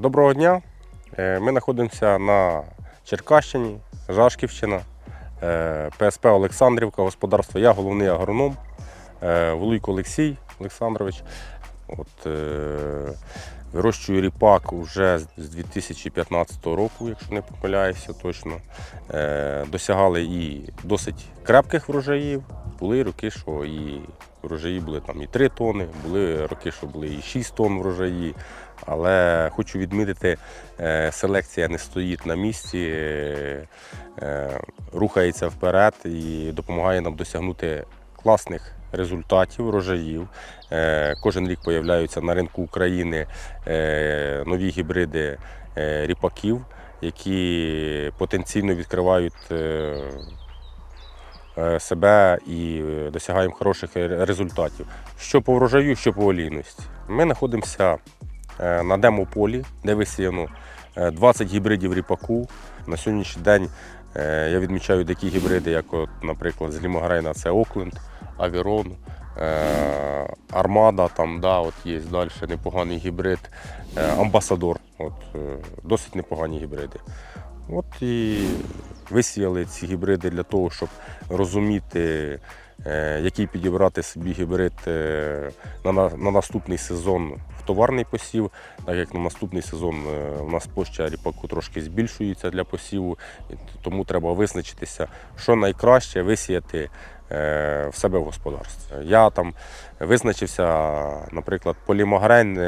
Доброго дня. Е, Ми знаходимося на Черкащині, Жашківщина, е, ПСП Олександрівка, господарство. Я головний агроном е, Волуйко Олексій Олександрович. От, е, Вирощую ріпак вже з- з 2015 року, якщо не помиляюся точно. Е, Досягали і досить крепких врожаїв. Були роки, що і врожаї були там і 3 тони, були роки, що були і 6 тонн врожаї. Але хочу відмітити, е, селекція не стоїть на місці, е, е, рухається вперед і допомагає нам досягнути класних результатів, врожаїв. Кожен рік появляються на ринку України нові гібриди ріпаків, які потенційно відкривають себе і е, досягаємо хороших результатів. Що по врожаю, що по олійності. Ми знаходимося е, на демополі, де висіяно е, 20 гібридів ріпаку. На сьогоднішній день е, я відмічаю такі гібриди, як, от, наприклад, з Лімогрейна це Окленд, Авірон, е, Армада, там да, от є далі непоганий гібрид, е, Амбасадор. От, е, досить непогані гібриди. От і висіяли ці гібриди для того, щоб розуміти, е, який підібрати собі гібрид е, на, на, на наступний сезон в товарний посів, так як на наступний сезон е, у нас площа ріпаку трошки збільшується для посіву, тому треба визначитися, що найкраще висіяти в себе в господарстві. Я там визначився, наприклад, полімагрен.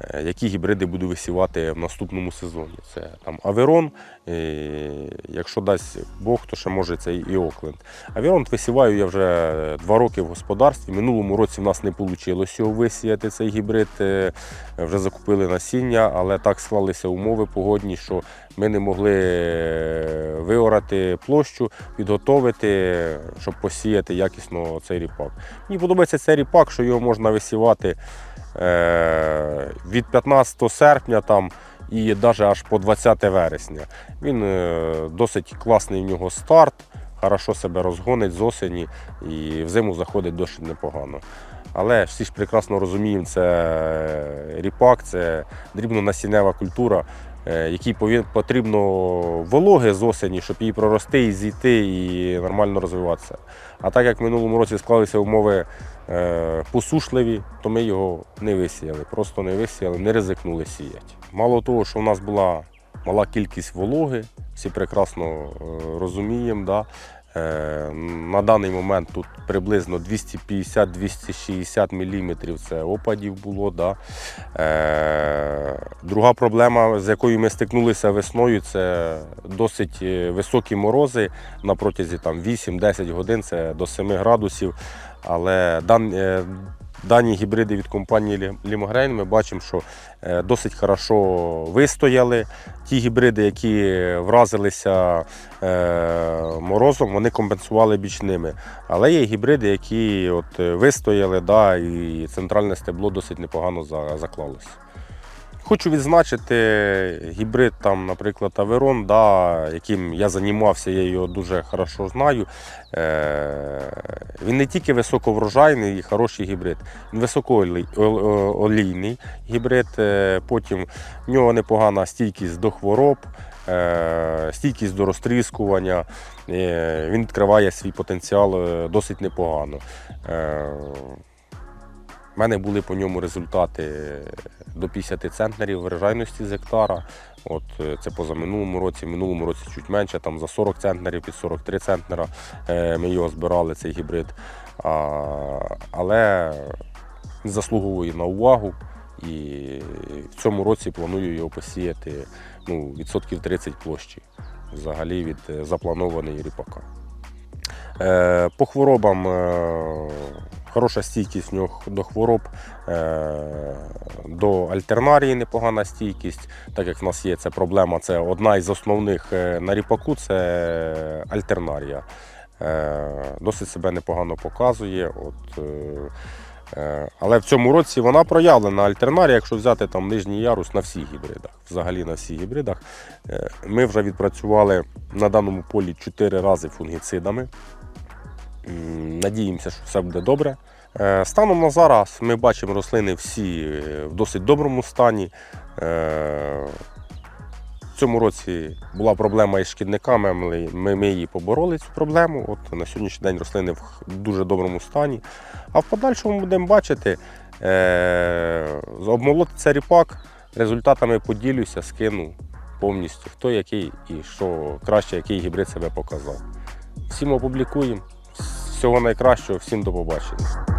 Е, Які гібриди буду висівати в наступному сезоні? Це там Аверон, якщо дасть Бог, то ще може це і Окленд. Авіронт висіваю я вже два роки в господарстві. Минулому році в нас не вийшло висіяти цей гібрид. е, Вже закупили насіння, але так склалися умови погодні, що ми не могли е, виорати площу, підготовити, щоб посіяти якісно цей ріпак. Мені подобається цей ріпак, що його можна висівати від 15 серпня там, і навіть аж по 20 вересня. Він е, досить класний в нього старт, хорошо себе розгонить з осені і взиму заходить досить непогано. Але всі ж прекрасно розуміємо, це ріпак, це дрібнонасіннева культура, е, якій потрібно вологи з осені, щоб її прорости і зійти і нормально розвиватися. А так як в минулому році склалися умови е, посушливі, то ми його не висіяли. Просто не висіяли, не ризикнули сіяти. Мало того, що в нас була мала кількість вологи, всі прекрасно е, розуміємо. Да? Е, На даний момент тут приблизно 250-260 мм це опадів було. Да? Е, Друга проблема, з якою ми стикнулися весною, це досить е, високі морози на протязі 8-10 годин, це до 7 градусів. Але дані гібриди від компанії Лімогрейн ми бачимо, що е, досить хорошо вистояли. Ті гібриди, які вразилися е, морозом, вони компенсували бічними. Але є гібриди, які от, е, вистояли, да, і центральне стебло досить непогано заклалося. Хочу відзначити гібрид, там, наприклад, Аверон, да, яким я займався, я його дуже хорошо знаю. Е, він не тільки високоврожайний і хороший гібрид, він високоолійний гібрид. Е, потім в нього непогана стійкість до хвороб, е, стійкість до розтріскування. Е, він відкриває свій потенціал е, досить непогано. Е, у мене були по ньому результати до 50 центнерів врожайності з гектара. От е, це позаминулому році, в минулому році чуть менше, там за 40 центнерів, під 43 центнера е, ми його збирали, цей гібрид. А, але заслуговує на увагу. І в цьому році планую його посіяти ну, відсотків 30 площі взагалі від е, запланованої ріпака. Е, По хворобам е, хороша стійкість в нього до хвороб, е, до альтернарії непогана стійкість. Так як в нас є ця проблема, це одна із основних е, на ріпаку це альтернарія. Е, Досить себе непогано показує. От, але в цьому році вона проявлена альтернарія, якщо взяти там нижній ярус на всіх гібридах, взагалі на всіх гібридах. Ми вже відпрацювали на даному полі 4 рази фунгіцидами. Надіємося, що все буде добре. Е, Станом на зараз ми бачимо рослини всі е, в досить доброму стані. Е, В цьому році була проблема із шкідниками, ми, ми, ми її побороли цю проблему. От на сьогоднішній день рослини в дуже доброму стані. А в подальшому будемо бачити, е, обмолотиться ріпак, результатами поділюся, скину повністю, хто який і що краще, який гібрид себе показав. Всім опублікуємо. Всього найкращого, всім до побачення.